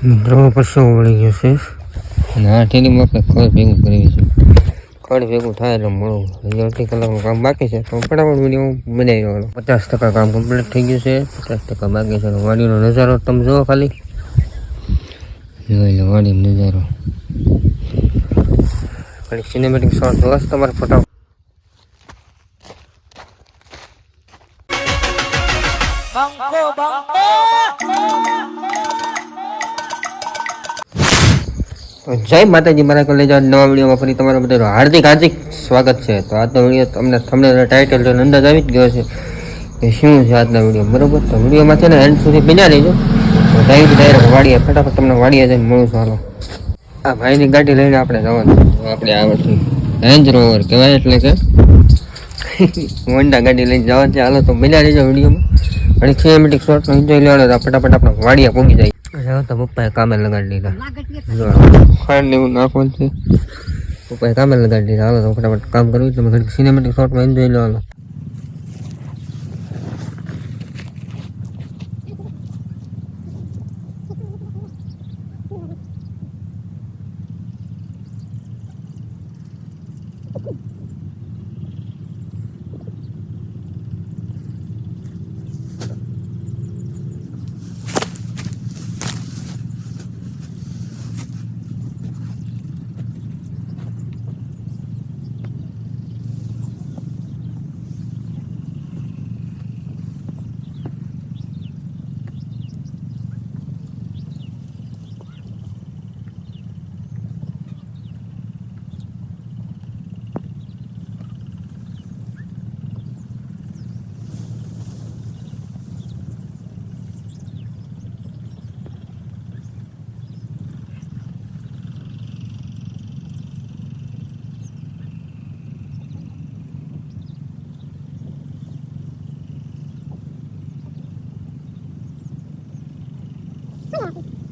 મિત્રો પરસો વળી ગયો છે ના ઠેલી ઠેલીમાં ખડ ભેગું કરી છે. ખડ ભેગું થાય એટલે મળું હજી અડધી કલાકનું કામ બાકી છે. તો ફટાફટ વીડિયો બનાવી રહ્યો પચાસ ટકા કામ કમ્પ્લીટ થઈ ગયું છે. પચાસ ટકા બાકી છે. વાડીનો નજારો તમે જુઓ ખાલી. જોઈ લો વાડીનો નજારો. ખાલી સિનેમેટિક શોટ જોવા તમારે ફટાફટ તો જય માતાજી, મારા કોલેજ નવા વિડીયોમાં ફરી તમારું બધાનું હાર્દિક હાર્દિક સ્વાગત છે. તો આજનો વીડિયો તમને તમને ટાઇટલ તો અંદાજ આવી જ ગયો છે કે શું છે આજના વીડિયો. બરોબર? તો વિડીયોમાં છે ને એન્ડ સુધી બિના લેજો તો ડાયરેક્ટ ડાયરેક્ટ વાડીએ, ફટાફટ તમને વાડીએ જઈને મળું છું આ ભાઈની ગાડી લઈને આપણે જવાનું છે. આપણે આવડતી રેન્જ રોવર કહેવાય એટલે કે હોન્ડા ગાડી લઈને જવા છે. હાલો, તો બિના લેજો વિડીયોમાં. અને સિનેમેટિક શોર્ટનો એન્જોય લેવાનો ફટાફટ આપણે વાડીએ પહોંચી જાય. હવે તો પપ્પાએ કામે લગાડી દીધા. ખાંડ ને એવું નાખવાનું છે. પપ્પાએ કામે લગાડી દીધા. હાલો તો ફટાફટ કામ કરવું તમે સિનેમેટિક શોર્ટમાં એન્જોય લેવાનો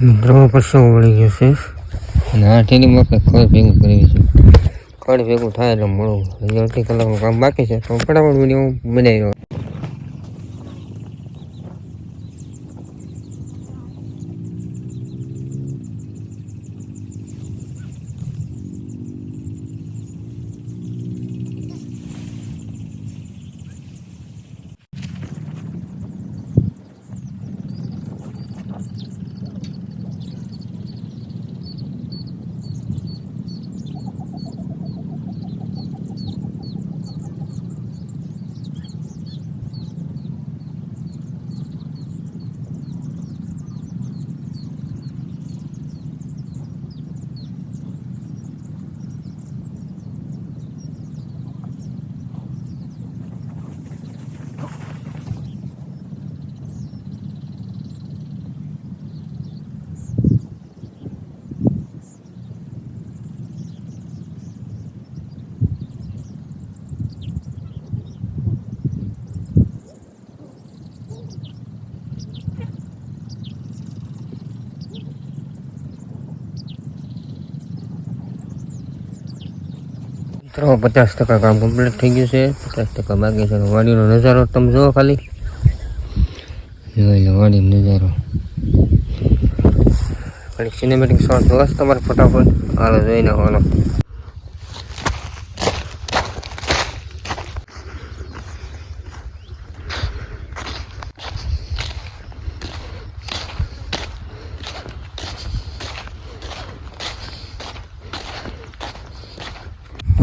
મિત્રો પરસો વળી ગયો છે? અને આ ઠેલીમાં આપણે ખડ ભેગું કરવી છે. ખડ ભેગું થાય એટલે મળું હજી અડધી કલાકનું કામ બાકી છે. તો ફટાફટ વીડિયો બનાવી રહ્યો મિત્રો પચાસ ટકા કામ કમ્પ્લીટ થઈ ગયું છે. પચાસ ટકા બાકી છે. વાડીનો નજારો તમે જુઓ ખાલી. લો વાડીનો નજારો. સિનેમેટિક શોર્ટ જોવા તમારે ફટાફટ. હાલો જોઈ નાખો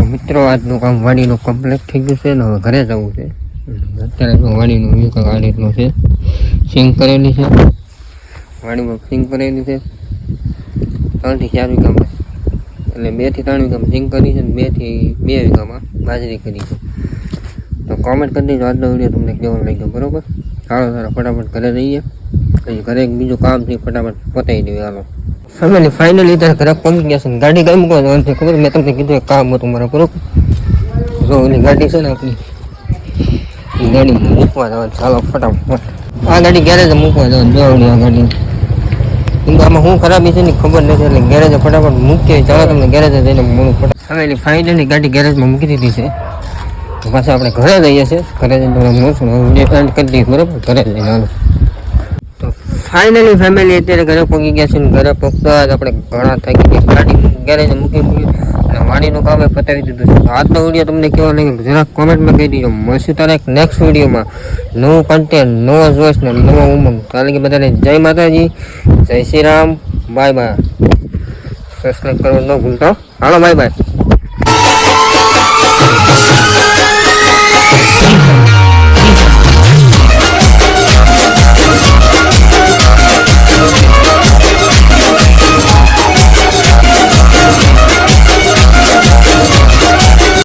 મિત્રો, આજનું કામ વાડીનું કમ્પ્લીટ થઈ ગયું છે ને હવે ઘરે જવું છે. અત્યારે તો વાડીનું વ્યૂ કંઈક છે. સિંગ કરેલી છે. વાડીમાં સિંગ કરેલી છે. ત્રણથી ચાર વીઘામાં. એટલે બેથી ત્રણ વીઘામાં સિંગ કરી છે ને બેથી બે વીઘામાં બાજરી કરી છે. તો કોમેન્ટ કરી દેજો, આજનો વીડિયો તમને કેવો લાગ્યો, બરોબર? ચાલો, તારા ફટાફટ ઘરે રહીએ પછી ઘરે એક બીજું કામ છે, ફટાફટ પતાવી દેવું હાલો. ફેમિલી ફાઇનલી તારે ઘરે પહોંચી ગયા છે ગાડી કઈ મૂકવા છે, ખબર મેં તમને કીધું કામ હતું મારા બરોબર જો ઓલી ગાડી છે ને આપણી ગાડી મૂકવા જવાનું ચાલો ફટાફટ. આ ગાડી ગેરેજ મૂકવા જવાનું જોવાની આ ગાડી. આમાં શું ખરાબી છે ને ખબર નથી, એટલે ગેરેજ ફટાફટ મૂકીએ. ચાલો, તમને ગેરેજ જઈને મોડું ફટાફટ. ફેમિલી ફાઇનલી ગાડી ગેરેજમાં મૂકી દીધી છે. પાછા આપણે ઘરે જઈએ છીએ. ઘરે જઈને તમને કરી દઈએ બરાબર? ઘરે જઈને ફાઇનલી ફેમિલી અત્યારે ઘરે પહોંચી ગયા છે ઘરે પહોંચતા આપણે ઘણા થઈ ગયા ગાડી ગેરેજ મૂકી દીધી અને વાડીનું કામ પતાવી દીધું છે. આજનો વીડિયો તમને કેવો લાગ્યો જરાક કોમેન્ટમાં કહી દીજો. મળશું તારે નેક્સ્ટ વિડીયોમાં નવું કન્ટેન્ટ નવો જોશ ને નવો ઉમંગ. કારણ કે બધાને જય માતાજી, જય Shri Ram. Bye bye subscribe કરવાનું ન ભૂલતા. હાલો બાય બાય